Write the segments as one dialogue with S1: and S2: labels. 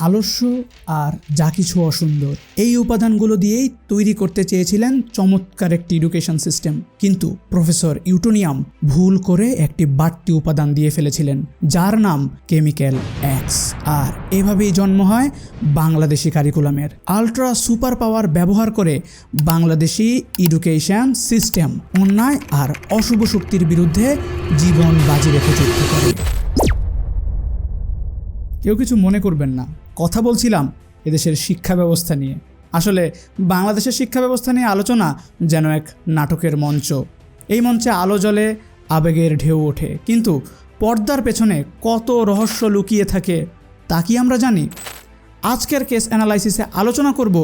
S1: আলস্য আর যা কিছু অসুন্দর। এই উপাদানগুলো দিয়েই তৈরি করতে চেয়েছিলেন চমৎকার একটি এডুকেশন সিস্টেম। কিন্তু প্রফেসর ইউটোনিয়াম ভুল করে একটি বাড়তি উপাদান দিয়ে ফেলেছিলেন, যার নাম কেমিক্যাল এক্স আর এভাবেই জন্ম হয় বাংলাদেশি কারিকুলামের। আলট্রা সুপার পাওয়ার ব্যবহার করে বাংলাদেশি এডুকেশন সিস্টেম অন্যায় আর অশুভ শক্তির বিরুদ্ধে জীবন বাজি রেখে যুদ্ধ করে। কেউ কিছু মনে করবেন না। কথা বলছিলাম এদেশের শিক্ষা ব্যবস্থা নিয়ে। আসলে বাংলাদেশের শিক্ষা ব্যবস্থা নিয়ে আলোচনা যেন এক নাটকের মঞ্চ। এই মঞ্চে আলো জ্বলে, আবেগের ঢেউ ওঠে। কিন্তু পর্দার পেছনে কত রহস্য লুকিয়ে থাকে তা কি আমরা জানি? আজকের কেস অ্যানালাইসিসে আলোচনা করব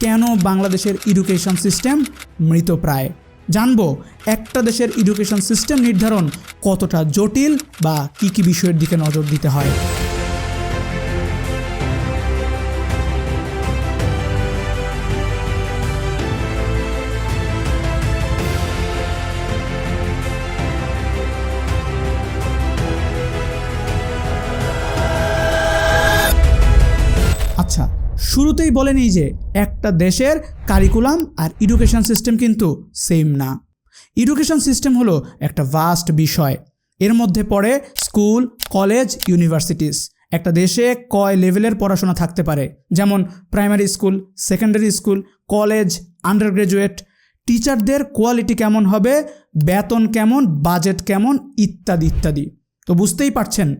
S1: কেন বাংলাদেশের এডুকেশন সিস্টেম মৃতপ্রায় জানব একটা দেশের এডুকেশন সিস্টেম নির্ধারণ কতটা জটিল বা কী কী বিষয়ের দিকে নজর দিতে হয়। শুরুতেই বলে নিই যে একটা দেশের কারিকুলাম আর এডুকেশন সিস্টেম কিন্তু সেম না। এডুকেশন সিস্টেম হলো একটা ভাস্ট বিষয়। এর মধ্যে পড়ে স্কুল কলেজ ইউনিভার্সিটিস একটা দেশে কয় লেভেলের পড়াশোনা থাকতে পারে? যেমন primary school secondary school college undergraduate টিচারদের কোয়ালিটি কেমন হবে? বেতন কেমন? বাজেট কেমন? ইত্যাদি ইত্যাদি। তো বুঝতেই পারছেন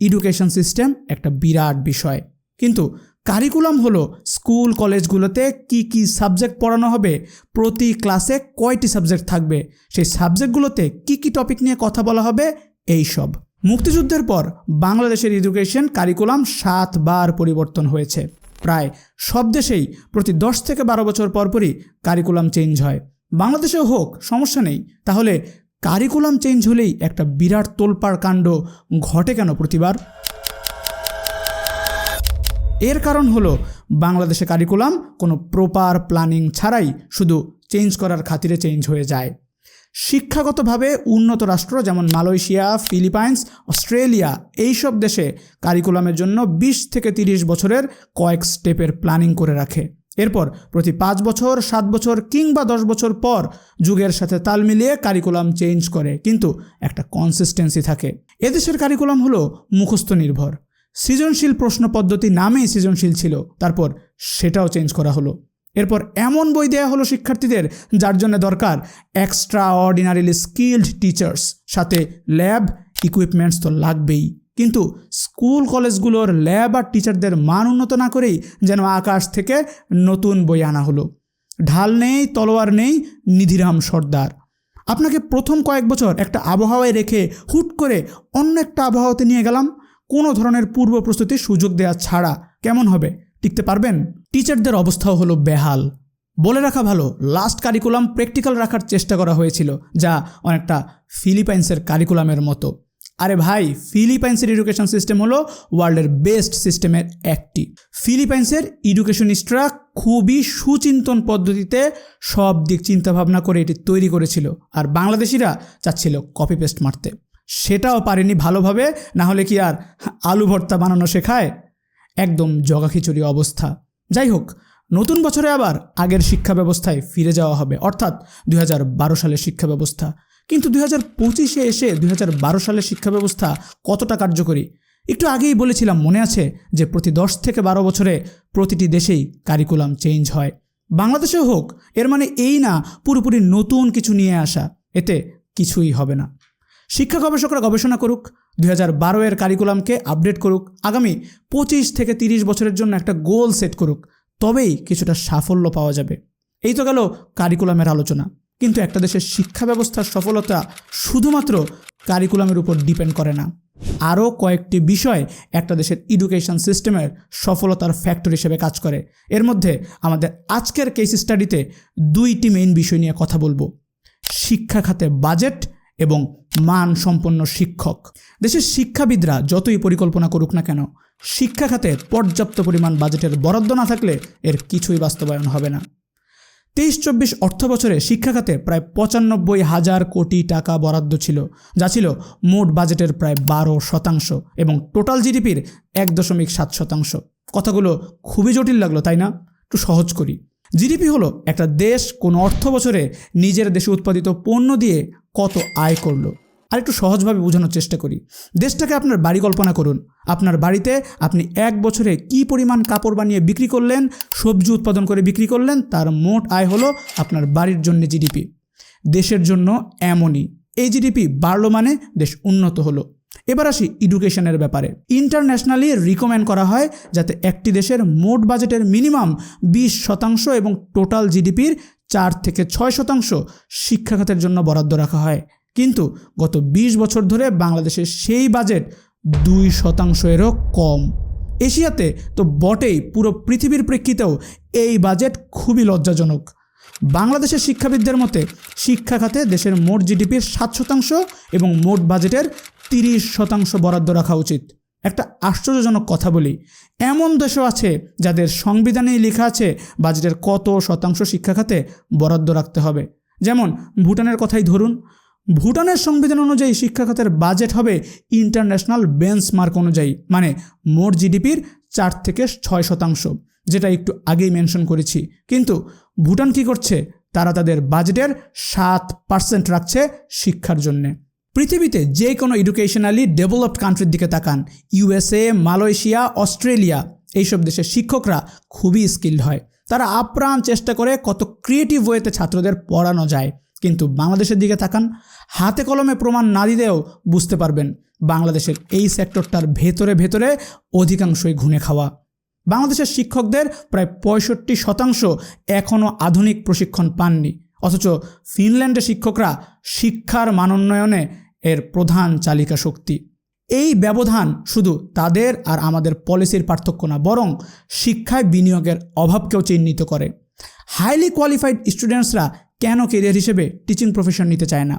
S1: এডুকেশন সিস্টেম একটা বিরাট বিষয়। কিন্তু কারিকুলাম হলো স্কুল, কলেজগুলোতে কি কি সাবজেক্ট পড়ানো হবে, প্রতি ক্লাসে কয়টি সাবজেক্ট থাকবে, সেই সাবজেক্টগুলোতে কি কি টপিক নিয়ে কথা বলা হবে, এই সব। মুক্তিযুদ্ধের পর বাংলাদেশের এডুকেশন কারিকুলাম সাতবার পরিবর্তন হয়েছে। প্রায় সব দেশেই প্রতি দশ থেকে বারো বছর পরপরই কারিকুলাম চেঞ্জ হয়। বাংলাদেশেও হোক, সমস্যা নেই। তাহলে কারিকুলাম চেঞ্জ হলেই একটা বিরাট তোলপাড় কাণ্ড ঘটে কেন প্রতিবার? এর কারণ হলো, বাংলাদেশে কারিকুলাম কোনো প্রপার প্ল্যানিং ছাড়াই শুধু চেঞ্জ করার খাতিরে চেঞ্জ হয়ে যায়। শিক্ষাগতভাবে উন্নত রাষ্ট্র যেমন মালয়েশিয়া, ফিলিপাইন্স, অস্ট্রেলিয়া, এইসব দেশে কারিকুলামের জন্য ২০ থেকে ৩০ বছরের কয়েক স্টেপের প্ল্যানিং করে রাখে। এরপর প্রতি পাঁচ বছর, সাত বছর কিংবা দশ বছর পর যুগের সাথে তাল মিলিয়ে কারিকুলাম চেঞ্জ করে। কিন্তু একটা কনসিস্টেন্সি থাকে। এদেশের কারিকুলাম হলো মুখস্থ নির্ভর। সৃজনশীল প্রশ্ন পদ্ধতি নামেই সৃজনশীল ছিল। তারপর সেটাও চেঞ্জ করা হলো। এরপর এমন বই দেয়া হলো শিক্ষার্থীদের যার জন্য দরকার এক্সট্রা অর্ডিনারিলি স্কিল্ড টিচার্স সাথে ল্যাব ইকুইপমেন্টস তো লাগবেই। কিন্তু স্কুল কলেজগুলোর ল্যাব আর টিচারদের মান উন্নত না করেই যেন আকাশ থেকে নতুন বই আনা হলো। ঢাল নেই, তলোয়ার নেই, নিধিরাম সর্দার। আপনাকে প্রথম কয়েক বছর একটা আবহাওয়ায় রেখে হুট করে অন্য একটা আবহাওয়াতে নিয়ে গেলাম। কোনো ধরনের পূর্ব প্রস্তুতির সুযোগ দেওয়া ছাড়া কেমন হবে? টিকতে পারবেন? টিচারদের অবস্থাও হলো বেহাল। বলে রাখা ভালো লাস্ট কারিকুলাম প্র্যাকটিক্যাল রাখার চেষ্টা করা হয়েছিল, যা অনেকটা ফিলিপাইন্সের কারিকুলামের মতো। আরে ভাই, ফিলিপাইন্সের এডুকেশন সিস্টেম হলো ওয়ার্ল্ডের বেস্ট সিস্টেমের একটি। ফিলিপাইন্সের এডুকেশনিস্টরা খুবই সুচিন্তন পদ্ধতিতে সব দিক চিন্তাভাবনা করে এটি তৈরি করেছিল, আর বাংলাদেশিরা চাচ্ছিল কপি পেস্ট মারতে। সেটাও পারেনি ভালোভাবে, না হলে কি আর আলু ভর্তা বানানো শেখায়? একদম জগাখিচুড়ি অবস্থা। যাই হোক, নতুন বছরে আবার আগের শিক্ষা ব্যবস্থায় ফিরে যাওয়া হবে, অর্থাৎ দু হাজার বারো সালের শিক্ষা ব্যবস্থা। কিন্তু দুই হাজার পঁচিশে এসে দুই হাজার বারো সালের শিক্ষা ব্যবস্থা কতটা কার্যকরী? একটু আগেই বলেছিলাম, মনে আছে যে প্রতি দশ থেকে বারো বছরে প্রতিটি দেশেই কারিকুলাম চেঞ্জ হয়। বাংলাদেশেও হোক, এর মানে এই না পুরোপুরি নতুন কিছু নিয়ে আসা, এতে কিছুই হবে না। শিক্ষা গবেষকরা গবেষণা করুক, দুই হাজার বারো এর কারিকুলামকে আপডেট করুক, আগামী পঁচিশ থেকে তিরিশ বছরের জন্য একটা গোল সেট করুক, তবেই কিছুটা সাফল্য পাওয়া যাবে। এই তো গেল কারিকুলামের আলোচনা। কিন্তু একটা দেশের শিক্ষা ব্যবস্থার সফলতা শুধুমাত্র কারিকুলামের উপর ডিপেন্ড করে না। আরও কয়েকটি বিষয় একটা দেশের এডুকেশন সিস্টেমের সফলতার ফ্যাক্টর হিসেবে কাজ করে। এর মধ্যে আমাদের আজকের কেস স্টাডিতে দুইটি মেইন বিষয় নিয়ে কথা বলব। শিক্ষা খাতে বাজেট এবং মান সম্পন্ন শিক্ষক। দেশের শিক্ষাবিদরা যতই পরিকল্পনা করুক না কেন, শিক্ষা খাতে পর্যাপ্ত পরিমাণ বাজেটের বরাদ্দ না থাকলে এর কিছুই বাস্তবায়ন হবে না। তেইশ চব্বিশ অর্থ বছরে শিক্ষা খাতে প্রায় পঁচানব্বই হাজার কোটি টাকা বরাদ্দ ছিল, যা ছিল মোট বাজেটের প্রায় বারো শতাংশ এবং টোটাল জিডিপির এক দশমিক সাত শতাংশ। কথাগুলো খুবই জটিল লাগল, তাই না? একটু সহজ করি। জিডিপি হলো একটা দেশ কোন অর্থ বছরে নিজের দেশে উৎপাদিত পণ্য দিয়ে কত আয় করল। আর একটু সহজভাবে বোঝানোর চেষ্টা করি। দেশটাকে আপনার বাড়ি কল্পনা করুন। আপনার বাড়িতে আপনি এক বছরে কি পরিমাণ কাপড় বানিয়ে বিক্রি করলেন, সবজি উৎপাদন করে বিক্রি করলেন, তার মোট আয় হলো আপনার বাড়ির জন্য জিডিপি। দেশের জন্য এমনই। এই জিডিপি বাড়লো মানে দেশ উন্নত হলো। এবার আসি এডুকেশনের ব্যাপারে। ইন্টারন্যাশনালি রিকমেন্ড করা হয় যাতে একটি দেশের মোট বাজেটের মিনিমাম বিশ শতাংশ এবং টোটাল জিডিপির চার থেকে ছয় শতাংশ শিক্ষাখাতের জন্য বরাদ্দ রাখা হয়। কিন্তু গত ২০ বছর ধরে বাংলাদেশের সেই বাজেট দুই শতাংশ এরও কম। এশিয়াতে তো বটেই পুরো পৃথিবীর প্রেক্ষিতেও এই বাজেট খুবই লজ্জাজনক। বাংলাদেশের শিক্ষাবিদদের মতে, শিক্ষা খাতে দেশের মোট জিডিপির সাত শতাংশ এবং মোট বাজেটের তিরিশ শতাংশ বরাদ্দ রাখা উচিত। একটা আশ্চর্যজনক কথা বলি, এমন দেশও আছে যাদের সংবিধানেই লেখা আছে বাজেটের কত শতাংশ শিক্ষা খাতে বরাদ্দ রাখতে হবে। যেমন ভুটানের কথাই ধরুন, ভুটানের সংবিধান অনুযায়ী শিক্ষা খাতের বাজেট হবে ইন্টারন্যাশনাল বেঞ্চমার্ক অনুযায়ী মানে মোট জিডিপির চার থেকে ছয় শতাংশ। যেটা একটু আগেই মেনশন করেছি। কিন্তু ভুটান কি করছে? তারা তাদের বাজেটের সাত পার্সেন্ট রাখছে শিক্ষার জন্যে। পৃথিবীতে যে কোনো এডুকেশনালি ডেভেলপড কান্ট্রির দিকে তাকান ইউএসএ মালয়েশিয়া, অস্ট্রেলিয়া, এইসব দেশের শিক্ষকরা খুবই স্কিল্ড হয়। তারা আপ্রাণ চেষ্টা করে কত ক্রিয়েটিভ ওয়েতে ছাত্রদের পড়ানো যায়। কিন্তু বাংলাদেশের দিকে তাকান, হাতে কলমে প্রমাণ না দিলেও বুঝতে পারবেন, বাংলাদেশের এই সেক্টরটার ভেতরে ভেতরে অধিকাংশই ঘুণে খাওয়া। বাংলাদেশের শিক্ষকদের প্রায় পঁয়ষট্টি শতাংশ এখনও আধুনিক প্রশিক্ষণ পাননি। অথচ ফিনল্যান্ডের শিক্ষকরা শিক্ষার মানোন্নয়নে এর প্রধান চালিকা শক্তি। এই ব্যবধান শুধু তাদের আর আমাদের পলিসির পার্থক্য না, বরং শিক্ষায় বিনিয়োগের অভাবকেও চিহ্নিত করে। হাইলি কোয়ালিফাইড স্টুডেন্টসরা কেন কেরিয়ার হিসেবে টিচিং প্রফেশন নিতে চায় না?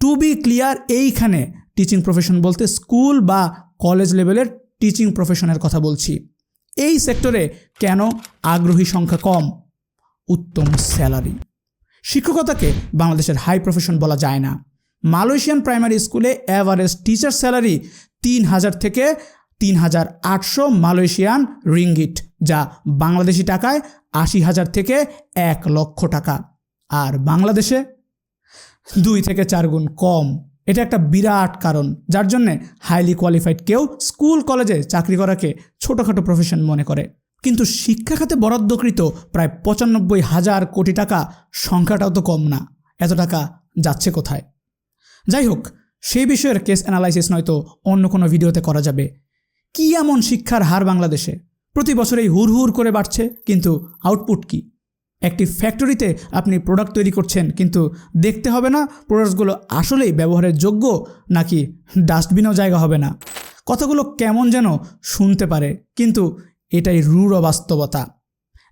S1: টু বি ক্লিয়ার এইখানে টিচিং প্রফেশন বলতে স্কুল বা কলেজ লেভেলের টিচিং প্রফেশনের কথা বলছি। এই সেক্টরে কেন আগ্রহী সংখ্যা কম? উত্তম স্যালারি। শিক্ষকতাকে বাংলাদেশের হাই প্রফেশন বলা যায় না। মালয়েশিয়ান প্রাইমারি স্কুলে অ্যাভারেজ টিচার স্যালারি তিন হাজার থেকে তিন হাজার আটশো মালয়েশিয়ান রিঙ্গিট যা বাংলাদেশি টাকায় আশি হাজার থেকে এক লক্ষ টাকা। আর বাংলাদেশে? দুই থেকে চার গুণ কম। এটা একটা বিরাট কারণ, যার জন্যে হাইলি কোয়ালিফাইড কেউ স্কুল কলেজে চাকরি করাকে ছোটোখাটো প্রফেশন মনে করে। কিন্তু শিক্ষা খাতে বরাদ্দকৃত প্রায় পঁচানব্বই হাজার কোটি টাকা সংখ্যাটাও তো কম না। এত টাকা যাচ্ছে কোথায়? যাই হোক সেই বিষয়ের কেস অ্যানালাইসিস নয়তো অন্য কোনো ভিডিওতে করা যাবে। কী এমন শিক্ষার হার বাংলাদেশে? প্রতি বছরেই হুর হুর করে বাড়ছে, কিন্তু আউটপুট কি? একটি ফ্যাক্টরিতে আপনি প্রোডাক্ট তৈরি করছেন, কিন্তু দেখতে হবে না প্রোডাক্টসগুলো আসলেই ব্যবহারের যোগ্য নাকি ডাস্টবিনও জায়গা হবে না। কথাগুলো কেমন যেন শুনতে পারে, কিন্তু এটাই রূঢ় বাস্তবতা।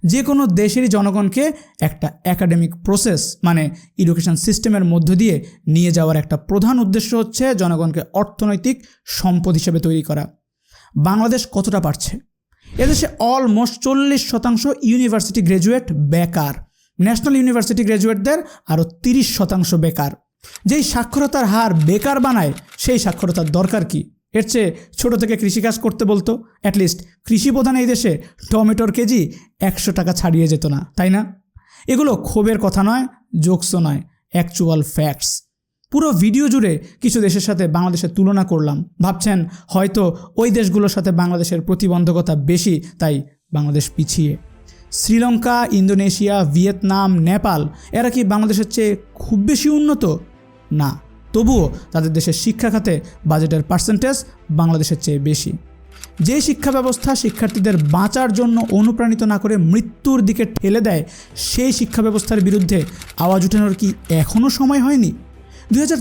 S1: যে কোনো দেশেরই জনগণকে একটা একাডেমিক প্রসেস মানে এডুকেশন সিস্টেমের মধ্য দিয়ে নিয়ে যাওয়ার একটা প্রধান উদ্দেশ্য হচ্ছে জনগণকে অর্থনৈতিক সম্পদ হিসেবে তৈরি করা। বাংলাদেশ কতটা পারছে? এদেশে অলমোস্ট চল্লিশ শতাংশ ইউনিভার্সিটি গ্র্যাজুয়েট বেকার। ন্যাশনাল ইউনিভার্সিটি গ্র্যাজুয়েটদের আরও তিরিশ শতাংশ বেকার। যেই সাক্ষরতার হার বেকার বানায়, সেই সাক্ষরতার দরকার কি? এর চেয়ে ছোটো থেকে কৃষিকাজ করতে বলতো অ্যাটলিস্ট কৃষি প্রধান এই দেশে টমেটোর কেজি একশো টাকা ছাড়িয়ে যেত না, তাই না? এগুলো ক্ষোভের কথা নয়, জোকসও নয় অ্যাকচুয়াল ফ্যাক্টস পুরো ভিডিও জুড়ে কিছু দেশের সাথে বাংলাদেশের তুলনা করলাম। ভাবছেন হয়তো ওই দেশগুলোর সাথে বাংলাদেশের প্রতিবন্ধকতা বেশি, তাই বাংলাদেশ পিছিয়ে। শ্রীলঙ্কা, ইন্দোনেশিয়া, ভিয়েতনাম, নেপাল, এরা কি বাংলাদেশের চেয়ে খুব বেশি উন্নত? না। তবুও তাদের দেশের শিক্ষা খাতে বাজেটের পার্সেন্টেজ বাংলাদেশের চেয়ে বেশি। যে শিক্ষা ব্যবস্থা শিক্ষার্থীদের বাঁচার জন্য অনুপ্রাণিত না করে মৃত্যুর দিকে ঠেলে দেয়, সেই শিক্ষা ব্যবস্থার বিরুদ্ধে আওয়াজ উঠানোর কি এখনও সময় হয়নি? দু হাজার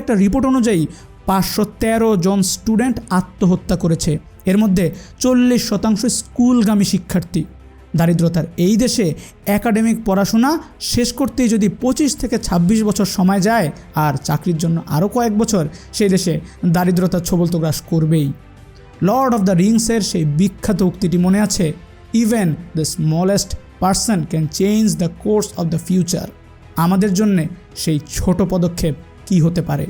S1: একটা রিপোর্ট অনুযায়ী পাঁচশো তেরো জন স্টুডেন্ট আত্মহত্যা করেছে। এর মধ্যে চল্লিশ শতাংশ স্কুলগামী শিক্ষার্থী। দারিদ্রতার এই দেশে একাডেমিক পড়াশোনা শেষ করতেই যদি পঁচিশ থেকে ২৬ বছর সময় যায়, আর চাকরির জন্য আরও কয়েক বছর, সেই দেশে দারিদ্রতার ছবল তো গ্রাস করবেই। লর্ড অফ দ্য রিংসের সেই বিখ্যাত উক্তিটি মনে আছে, even the smallest person can change the course of the future. আমাদের জন্যে সেই ছোট পদক্ষেপ কি হতে পারে?